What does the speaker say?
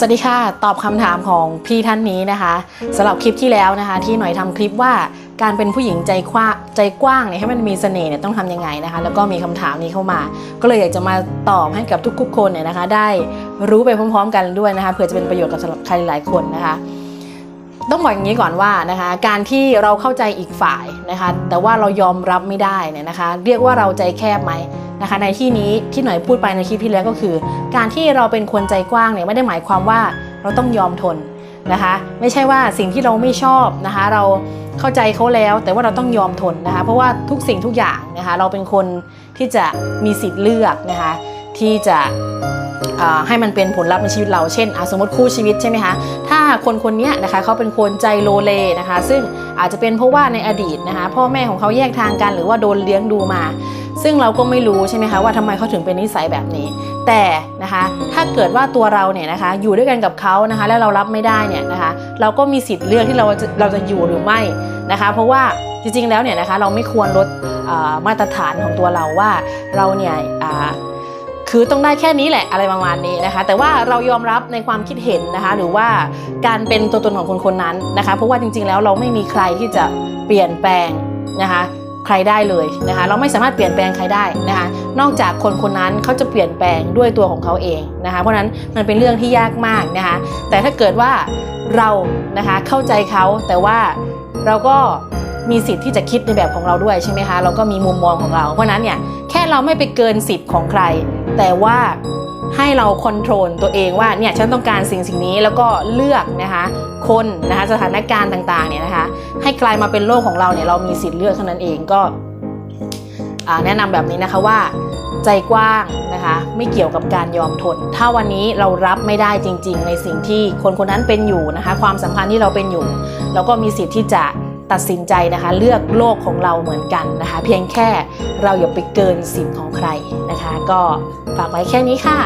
สวัสดีค่ะ ตอบคำถามของพี่ท่านนี้นะคะสำหรับคลิปที่แล้วนะคะ ที่หน่อยทำคลิปว่าการเป็นผู้หญิงใจกว้างใจกว้างเนี่ยให้มันมีเสน่ห์เนี่ยต้องทำยังไงนะคะ แล้วก็มีคำถามนี้เข้ามา ก็เลยอยากจะมาตอบให้กับทุกๆคนเนี่ยนะคะ ได้รู้ไปพร้อม ๆ กันด้วยนะคะเผื่อจะเป็นประโยชน์กับสำหรับใครหลายคนนะคะ ต้องบอกอย่างนี้ก่อนว่านะคะ การที่เราเข้าใจอีกฝ่ายนะคะ แต่ว่าเรายอมรับไม่ได้เนี่ยนะคะ เรียกว่าเราใจแคบไหม นะคะ ในที่นี้ที่หน่อยพูดไปในคลิปที่แล้วก็คือ การที่เราเป็นคนใจกว้างเนี่ยไม่ได้หมายความว่าเราต้องยอมทนนะคะ ไม่ใช่ว่าสิ่งที่เราไม่ชอบนะคะ เราเข้าใจเขาแล้ว แต่ว่าเราต้องยอมทนนะคะ เพราะว่าทุกสิ่งทุกอย่างนะคะ เราเป็นคนที่จะมีสิทธิ์เลือกนะคะ ที่จะให้มันเป็นผลลัพธ์ในชีวิตเรา เช่น สมมติคู่ชีวิตใช่ไหมคะ ถ้าคนคนนี้นะคะเขาเป็นคนใจโลเลนะคะ ซึ่งอาจจะเป็นเพราะว่าในอดีตนะคะ พ่อแม่ของเขาแยกทางกันหรือว่าโดนเลี้ยงดูมา ซึ่งเราก็ไม่รู้ใช่ไหมคะว่าทำไมเขาถึงเป็นนิสัยแบบนี้ แต่นะคะถ้าเกิดว่าตัวเราเนี่ยนะคะอยู่ด้วยกันกับเขานะคะแล้วเรารับไม่ได้เนี่ยนะคะเราก็มีสิทธิ์เลือกที่เราจะเราจะอยู่หรือไม่นะคะเพราะว่าจริงๆแล้วเนี่ยนะคะเราไม่ควรลดมาตรฐานของตัวเราว่าเราเนี่ยคือต้องได้แค่นี้แหละอะไรประมาณนี้นะคะ แต่ว่าเรายอมรับในความคิดเห็นนะคะ หรือว่าการเป็นตัวตนของคนคนนั้นนะคะ เพราะว่าจริงๆแล้วเราไม่มีใครที่จะเปลี่ยนแปลงนะคะ ใครได้เลยนะคะ เราไม่สามารถเปลี่ยนแปลงใครได้นะคะ นอกจากคนคนนั้นเขาจะเปลี่ยนแปลงด้วยตัวของเขาเองนะคะ เพราะนั้นมันเป็นเรื่องที่ยากมากนะคะ แต่ถ้าเกิดว่าเรานะคะเข้าใจเขาแต่ว่าเราก็มีสิทธิ์ที่จะคิดในแบบของเราด้วยใช่ไหมคะเราก็มีมุมมองของเรา เพราะฉะนั้นเนี่ยแค่เราไม่ไปเกินสิทธิ์ของใคร แต่ว่าให้เราคอนโทรลตัวเองว่าเนี่ยฉันต้องการสิ่งสิ่งนี้แล้วก็เลือกนะคะคนนะคะสถานการณ์ต่างๆเนี่ยนะคะ ให้กลายมาเป็นโลกของเราเนี่ยเรามีสิทธิ์เลือกเท่านั้นเองก็แนะนำแบบนี้นะคะว่าใจกว้างนะคะไม่เกี่ยวกับการยอมทน ถ้าวันนี้เรารับไม่ได้จริง ๆ ในสิ่งที่คนคนนั้นเป็นอยู่นะคะ ความสัมพันธ์ที่เราเป็นอยู่ เราก็มีสิทธิ์ที่จะตัดสินใจนะคะ เลือกโลกของเราเหมือนกันนะคะ เพียงแค่เราอย่าไปเกินสิทธิ์ของใครนะคะ ก็ฝากไว้แค่นี้ค่ะ